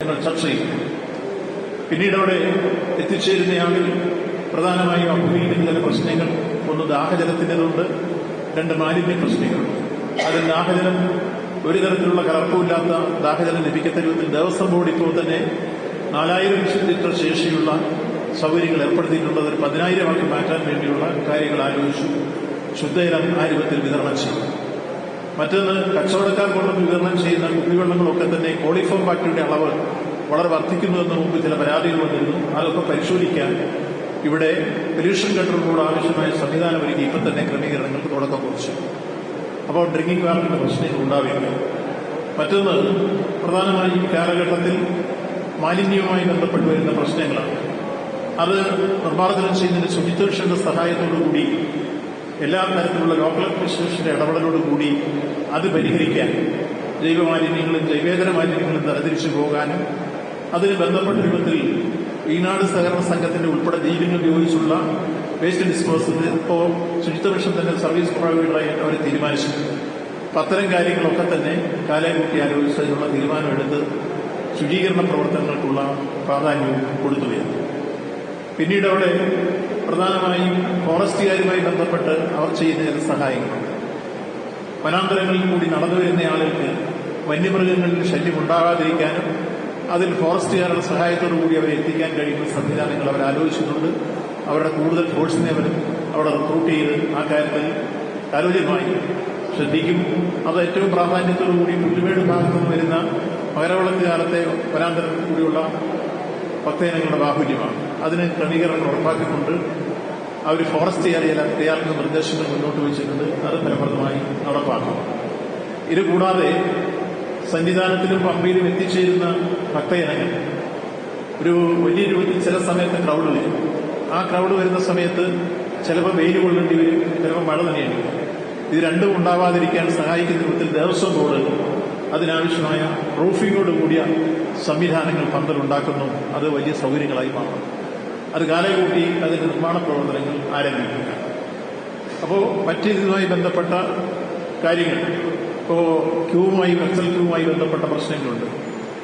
ചർച്ച ചെയ്യും. പിന്നീട് അവിടെ എത്തിച്ചേരുന്നയാളിൽ പ്രധാനമായും അഭിമുഖീകരിക്കുന്ന ചില പ്രശ്നങ്ങൾ ഒന്ന് ദാഹജലത്തിന്റെതുണ്ട് രണ്ട് മാലിന്യ പ്രശ്നങ്ങൾ അതിൽ ദാഹജലം ഒരു തരത്തിലുള്ള കലർപ്പുമില്ലാത്ത ദാഹജലം ലഭിക്കത്ത രൂപത്തിൽ ദേവസ്വം ബോർഡ് ഇപ്പോൾ തന്നെ നാലായിരം ലിറ്റർ ശേഷിയുള്ള സൗകര്യങ്ങൾ ഏർപ്പെടുത്തിയിട്ടുള്ളത് ഒരു പതിനായിരം ആക്കി മാറ്റാൻ വേണ്ടിയുള്ള കാര്യങ്ങൾ ആലോചിച്ചു. ശുദ്ധജലം ആ രൂപത്തിൽ വിതരണം ചെയ്യും മറ്റൊന്ന് കച്ചവടക്കാർ കൊണ്ട് വിതരണം ചെയ്യുന്ന തന്നെ കോളിഫോം ബാക്ടീരിയയുടെ അളവ് വളരെ വർദ്ധിക്കുന്നുവെന്ന് മുമ്പ് ചില പരാതികൾ വന്നിരുന്നു. അതൊക്കെ പരിശോധിക്കാൻ ഇവിടെ പൊല്യൂഷൻ കൺട്രോളിനോട് ആവശ്യമായ സംവിധാനം ഒരുക്കി ഇപ്പം തന്നെ ക്രമീകരണങ്ങൾക്ക് തുടക്കം കുറിച്ചു. അപ്പോൾ ഡ്രിങ്കിംഗ് വാട്ടറിന്റെ പ്രശ്നങ്ങൾ ഉണ്ടാവില്ല മറ്റൊന്ന് പ്രധാനമായും കാലഘട്ടത്തിൽ മാലിന്യവുമായി ബന്ധപ്പെട്ട് വരുന്ന പ്രശ്നങ്ങളാണ്. അത് നിർമ്മാർജനം ചെയ്യുന്നതിന് ശുചിത്വക്ഷന്റെ സഹായത്തോടുകൂടി എല്ലാ തരത്തിലുള്ള ലോക്കൽ അഡ്മിനിസ്ട്രേഷന്റെ ഇടപെടലോടുകൂടി അത് പരിഹരിക്കാൻ ജൈവമാലിന്യങ്ങളും ജൈവേതര മാലിന്യങ്ങളും തരംതിരിച്ചു പോകാനും അതിന് ബന്ധപ്പെട്ട രൂപത്തിൽ ഈനാട് സഹകരണ സംഘത്തിന്റെ ഉൾപ്പെടെ ജീവികൾ ഉപയോഗിച്ചുള്ള വേസ്റ്റ് ഡിസ്പോസൽ ഇപ്പോൾ ശുചിത്വ തന്നെ സർവീസ് പ്രൊവൈഡറായി അവർ തീരുമാനിച്ചു. പത്തരം കാര്യങ്ങളൊക്കെ തന്നെ കാലം കൂട്ടി ആലോചിച്ചതിനുള്ള തീരുമാനമെടുത്ത് ശുചീകരണ പ്രവർത്തനങ്ങൾക്കുള്ള പ്രാധാന്യവും കൊടുത്തു വരുന്നു പിന്നീട് അവിടെ പ്രധാനമായും ഫോറസ്റ്റുകാരുമായി ബന്ധപ്പെട്ട് അവർ ചെയ്യുന്ന ചില സഹായങ്ങളുണ്ട് വനാന്തരങ്ങളിൽ കൂടി നടന്നു വരുന്ന ആളുകൾക്ക് വന്യമൃഗങ്ങളിൽ ശല്യം ഉണ്ടാകാതിരിക്കാനും അതിൽ ഫോറസ്റ്റുകാരുടെ സഹായത്തോടു കൂടി അവരെ എത്തിക്കാൻ കഴിയുന്ന സംവിധാനങ്ങൾ അവർ ആലോചിച്ചിട്ടുണ്ട്. അവരുടെ കൂടുതൽ ഫോഴ്സിനെ അവർ അവിടെ റിക്രൂട്ട് ചെയ്ത് ആ കാര്യത്തിൽ കാലോചിതമായി ശ്രദ്ധിക്കും. അത് ഏറ്റവും പ്രാധാന്യത്തോടു കൂടി പുല്ലുമേട് ഭാഗത്തു നിന്ന് വരുന്ന മകരവിളക്ക് കാലത്തെ വനാന്തരത്തിൽ കൂടിയുള്ള പത്തേനങ്ങളുടെ ബാഹുല്യമാണ്. അതിന് ക്രമീകരണം ഉറപ്പാക്കിക്കൊണ്ട് അവർ ഫോറസ്റ്റ് ഏരിയയിൽ തയ്യാറുന്ന നിർദ്ദേശങ്ങൾ മുന്നോട്ട് വെച്ചിട്ടുണ്ട്. അത് ഫലപ്രദമായി നടപ്പാക്കും. ഇത് കൂടാതെ സന്നിധാനത്തിലും പമ്പയിലും എത്തിച്ചേരുന്ന ഭക്തജനങ്ങൾ. ഒരു വലിയ രൂപത്തിൽ ചില സമയത്ത് ക്രൗഡ് വരും. ആ ക്രൗഡ് വരുന്ന സമയത്ത് ചിലപ്പോൾ വെയിൽ കൊള്ളേണ്ടി വരും ചിലപ്പോൾ മഴ നനയേണ്ടി വരും. ഇത് രണ്ടും ഉണ്ടാവാതിരിക്കാൻ സഹായിക്കുന്ന രൂപത്തിൽ ദേവസ്വം ബോർഡ് അതിനാവശ്യമായ റൂഫിങ്ങോട് കൂടിയ സംവിധാനങ്ങൾ പന്തലുണ്ടാക്കുന്നു അത് വലിയ സൗകര്യങ്ങളായി മാറും. അത് കാലകൂട്ടി അതിന്റെ നിർമ്മാണ പ്രവർത്തനങ്ങൾ ആരംഭിക്കുക. അപ്പോൾ മറ്റേതുമായി ബന്ധപ്പെട്ട കാര്യങ്ങൾ. ഇപ്പോൾ ക്യൂവുമായി വെക്സൽ ക്യൂവുമായി ബന്ധപ്പെട്ട പ്രശ്നങ്ങളുണ്ട്.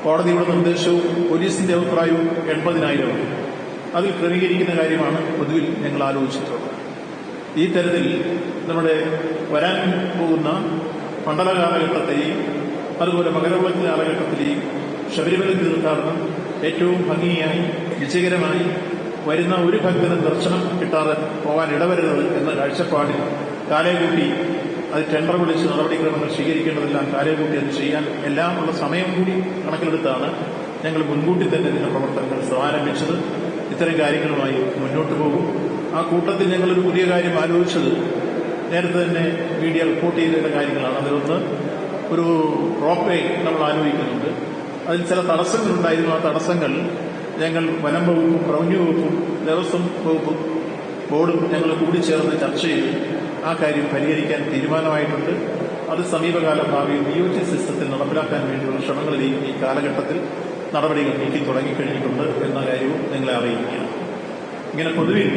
കോടതിയുടെ നിർദ്ദേശവും പോലീസിന്റെ അഭിപ്രായവും എൺപതിനായിരമാണ്. അതിൽ ക്രമീകരിക്കുന്ന കാര്യമാണ് പൊതുവിൽ ഞങ്ങൾ ആലോചിച്ചിട്ടുള്ളത്. ഈ തരത്തിൽ നമ്മുടെ വരാൻ പോകുന്ന മണ്ഡല കാലഘട്ടത്തെയും അതുപോലെ മകരവിളക്ക് കാലഘട്ടത്തിലെയും ശബരിമല തീർത്ഥാടനം ഏറ്റവും ഭംഗിയായി വിജയകരമായി വരുന്ന ഒരു ഭക്തനും ദർശനം കിട്ടാതെ പോകാൻ ഇടവരരുത് എന്ന കാഴ്ചപ്പാടിൽ കാലേകൂട്ടി അത് ടെൻഡർ വിളിച്ച് നടപടിക്രമങ്ങൾ സ്വീകരിക്കേണ്ടതെല്ലാം കാര്യകൂട്ടി അത് ചെയ്യാൻ എല്ലാമുള്ള സമയം കൂടി കണക്കിലെടുത്താണ് ഞങ്ങൾ മുൻകൂട്ടി തന്നെ ഇതിന്റെ പ്രവർത്തനങ്ങൾ സമാരംഭിച്ചത്. ഇത്തരം കാര്യങ്ങളുമായി മുന്നോട്ട് പോകും. ആ കൂട്ടത്തിൽ ഞങ്ങളൊരു പുതിയ കാര്യം ആലോചിച്ചത്. നേരത്തെ തന്നെ മീഡിയ റിപ്പോർട്ട് ചെയ്തിരുന്ന കാര്യങ്ങളാണ്. അതിലൊന്ന് ഒരു റോപ്പ് വേ നമ്മൾ ആലോചിക്കുന്നുണ്ട്. അതിൽ ചില തടസ്സങ്ങളുണ്ടായിരുന്നു ആ തടസ്സങ്ങൾ ഞങ്ങൾ വനം വകുപ്പും റവന്യൂ വകുപ്പും ദേവസ്വം വകുപ്പും ബോർഡും ഞങ്ങൾ കൂടിച്ചേർന്ന് ചർച്ച ചെയ്ത്. ആ കാര്യം പരിഹരിക്കാൻ തീരുമാനമായിട്ടുണ്ട്. അത് സമീപകാല ഭാവിയിൽ നിയോജ്യ സിസ്റ്റത്തിൽ നടപ്പിലാക്കാൻ വേണ്ടിയുള്ള ശ്രമങ്ങളിലേക്ക് ഈ കാലഘട്ടത്തിൽ നടപടികൾ നീക്കി തുടങ്ങിക്കഴിഞ്ഞിട്ടുണ്ട് എന്ന കാര്യവും നിങ്ങളെ അറിയിക്കുകയാണ്. ഇങ്ങനെ പൊതുവിൽ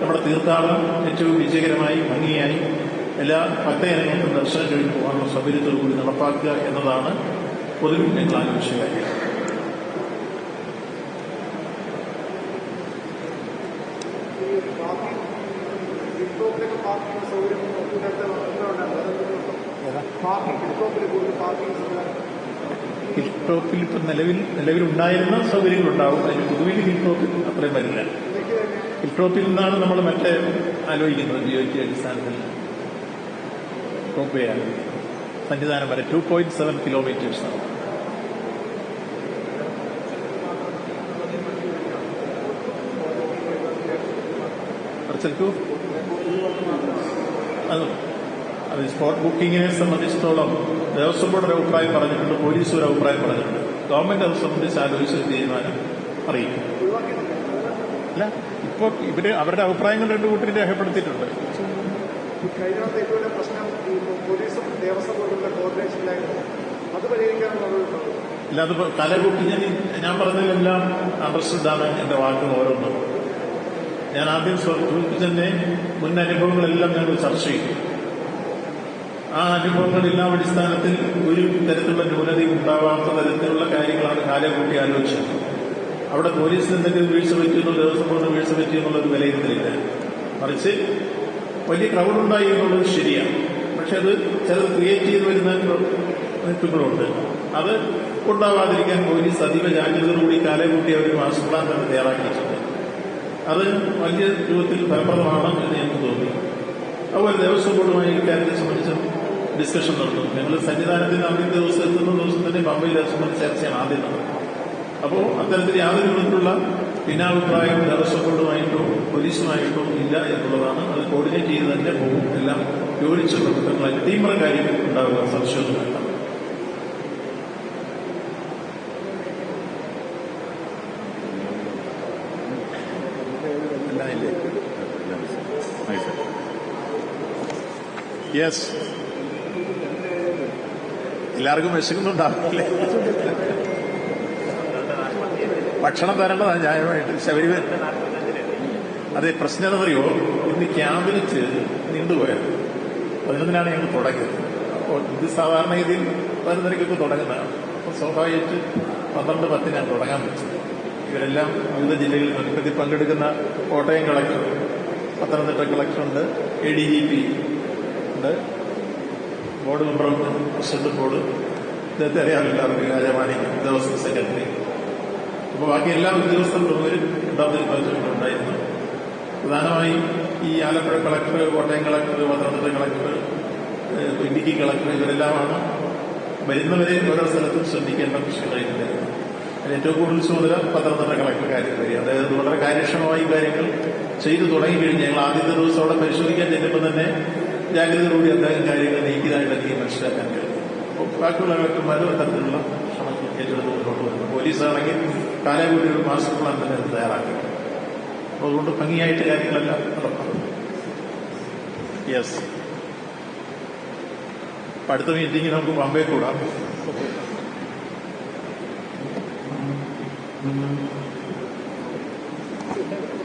നമ്മുടെ തീർത്ഥാടനം ഏറ്റവും വിജയകരമായി ഭംഗിയായി എല്ലാ ഭക്തജനങ്ങൾക്കും ദർശനം കഴിഞ്ഞ് പോകാനുള്ള സൗകര്യത്തോടു കൂടി നടപ്പാക്കുക എന്നതാണ് പൊതുവിൽ ഞങ്ങൾ ആലോചിച്ച കാര്യം. ഹിൽ ടോപ്പിൽ ഇപ്പം നിലവിൽ നിലവിലുണ്ടായിരുന്ന സൗകര്യങ്ങളുണ്ടാവും. അതിന് പൊതുവിൽ ഹിൽ ടോപ്പിൽ അത്രയും വരില്ല. ഹിൽടോപ്പിൽ തന്നെ ഹിൽ ടോപ്പിൽ നിന്നാണ് നമ്മൾ മറ്റേ ആലോചിക്കുന്നത് ജിയോയ്ക്ക് അടിസ്ഥാനത്തിൽ ടോപ്പ് ചെയ്യാൻ സന്നിധാനം വരെ ടു പോയിന്റ് സെവൻ കിലോമീറ്റേഴ്സ് ആണ്. കുറച്ചെടുക്കൂ. അത് അത് സ്പോട്ട് ബുക്കിങ്ങിനെ സംബന്ധിച്ചിടത്തോളം ദേവസ്വം ബോർഡ് ഒരു അഭിപ്രായം പറഞ്ഞിട്ടുണ്ട് പോലീസ് ഒരു അഭിപ്രായം പറഞ്ഞിട്ടുണ്ട്. ഗവൺമെന്റ് അത് സംബന്ധിച്ച് ആലോചിച്ച് തീരുമാനം അറിയിക്കും. അല്ല ഇപ്പോൾ ഇവർ അവരുടെ അഭിപ്രായങ്ങൾ രണ്ടു കൂട്ടരും രേഖപ്പെടുത്തിയിട്ടുണ്ട്. ഇല്ല അത് തല കൂട്ടി ഞാൻ ഞാൻ പറഞ്ഞതിലെല്ലാം അണ്ടർസ്റ്റുഡ് ആണ് എന്റെ വാക്കുകൾ ഓരോന്നും. ഞാൻ ആദ്യം സൂചിപ്പിച്ചതിന്റെ മുൻ അനുഭവങ്ങളെല്ലാം ഞങ്ങൾ ചർച്ച ചെയ്തു. ആ അനുഭവങ്ങളെല്ലാം അടിസ്ഥാനത്തിൽ ഒരു തരത്തിലുള്ള ന്യൂനതയും ഉണ്ടാവാത്ത തരത്തിലുള്ള കാര്യങ്ങളാണ് കാലം കൂട്ടി ആലോചിച്ചത്. അവിടെ പോലീസിന് എന്തെങ്കിലും വീഴ്ച പറ്റിയെന്നോ ദേവസ്വം ബോർഡിന് വീഴ്ച പറ്റിയെന്നുള്ള ഒരു വിലയിരുത്തലില്ല. മറിച്ച് വലിയ ക്രൗഡ് ഉണ്ടായി എന്നുള്ളത് ശരിയാണ്. പക്ഷെ അത് ചിലത് ക്രിയേറ്റ് ചെയ്ത് വരുന്ന നിൽക്കുന്നുണ്ട് അത് ഉണ്ടാവാതിരിക്കാൻ പോലീസ് അതീവ ജാഗ്രതയോടുകൂടി കാലം കൂട്ടി അവർ മാസ്റ്റർ പ്ലാൻ തന്നെ തയ്യാറാക്കിയിട്ടുണ്ട്. അത് വലിയ രൂപത്തിൽ ഫലപ്രദമാണ് എന്ന് ഞങ്ങൾക്ക് തോന്നി. അതുപോലെ ദേവസ്വം ബോർഡുമായി ഇക്കാര്യത്തെ സംബന്ധിച്ച് ഡിസ്കഷൻ നടത്തും ഞങ്ങൾ സന്നിധാനത്തിന് ആദ്യ ദിവസം എത്തുന്ന ദിവസം തന്നെ ബമ്പയിൽ ദേവസ്വം ബോർഡ് ചർച്ചയാണ് ആദ്യം നടന്നത് അപ്പോൾ അത്തരത്തിൽ യാതൊരു വിധത്തിലുള്ള ഭിന്നാഭിപ്രായം ദേവസ്വം ബോർഡുമായിട്ടോ പോലീസുമായിട്ടോ ഇല്ല എന്നുള്ളതാണ്. അത് കോർഡിനേറ്റ് ചെയ്ത് തന്നെ പോകും. എല്ലാം യോജിച്ച പ്രവർത്തനങ്ങൾ അട്ടിമറ കാര്യം ഉണ്ടാവുക സംശയമൊന്നുമില്ല. യെസ് എല്ലാവർക്കും വിശക്കുന്നുണ്ടാവില്ലേ? ഭക്ഷണം തരേണ്ടതാണ് ന്യായമായിട്ട് ശബരിമ അതെ പ്രശ്നം എന്നറിയോ ഇന്ന് ക്യാമ്പിലിച്ച് നീണ്ടുപോയത് പതിനൊന്നിനാണ് ഞങ്ങൾ തുടങ്ങിയത്. അപ്പോൾ ഇത് സാധാരണ ഇതിൽ പതിനൊന്നരക്കൊക്കെ തുടങ്ങുന്നതാണ്. അപ്പോൾ സ്വാഭാവികമായിട്ട് പന്ത്രണ്ട് പത്തിനാണ് തുടങ്ങാൻ പറ്റുന്നത് ഇവരെല്ലാം വിവിധ ജില്ലകളിൽ മത്സരത്തിൽ പങ്കെടുക്കുന്ന കോട്ടയം കളക്ടർ പത്തനംതിട്ട കളക്ടർ ഉണ്ട് എ ഡി ജി പി ഉണ്ട് ബോർഡ് മെമ്പറുണ്ട് പ്രസിഡന്റ് ബോർഡ്. ഇദ്ദേഹത്തെ അറിയാമല്ലോ രാജമാണി ദേവസ്വം സെക്രട്ടറി. അപ്പോൾ ബാക്കി എല്ലാ ഉദ്യോഗസ്ഥ പ്രമുഖരും രണ്ടാമത്തെ ഉണ്ടായിരുന്നു. പ്രധാനമായും ഈ Alappuzha collector Kottayam collector Pathanamthitta collector Idukki collector ഇവരെല്ലാമാണ്. വരുന്നവരെ ഓരോ സ്ഥലത്തും ശ്രദ്ധിക്കേണ്ട അതിൽ ഏറ്റവും കൂടുതൽ ചുമതല പത്തനംതിട്ട കളക്ടർ കാര്യം വരിക അതായത് വളരെ കാര്യക്ഷമമായി കാര്യങ്ങൾ ചെയ്തു തുടങ്ങി കഴിഞ്ഞ് ഞങ്ങൾ ആദ്യത്തെ ദിവസം അവിടെ പരിശോധിക്കാൻ ചെല്ലുമ്പോൾ തന്നെ ജാഗ്രതയോടുകൂടി അദ്ദേഹം കാര്യങ്ങൾ നീക്കിയതായിട്ട് എനിക്ക് മനസ്സിലാക്കാൻ കഴിയും അപ്പോൾ ബാക്കിയുള്ള കളക്ടർമാരും അത്തരത്തിലുള്ള ശ്രമങ്ങൾ ഏറ്റെടുത്ത് മുന്നോട്ട് വരുന്നു പോലീസാണെങ്കിൽ കാലാകൂടി ഒരു മാസ്റ്റർ പ്ലാൻ തന്നെ അത് തയ്യാറാക്കി. അപ്പോൾ അതുകൊണ്ട് ഭംഗിയായിട്ട് കാര്യങ്ങളെല്ലാം യെസ് അടുത്ത മീറ്റിംഗ് നമുക്ക് പമ്പേ കൂടാം. Thank you.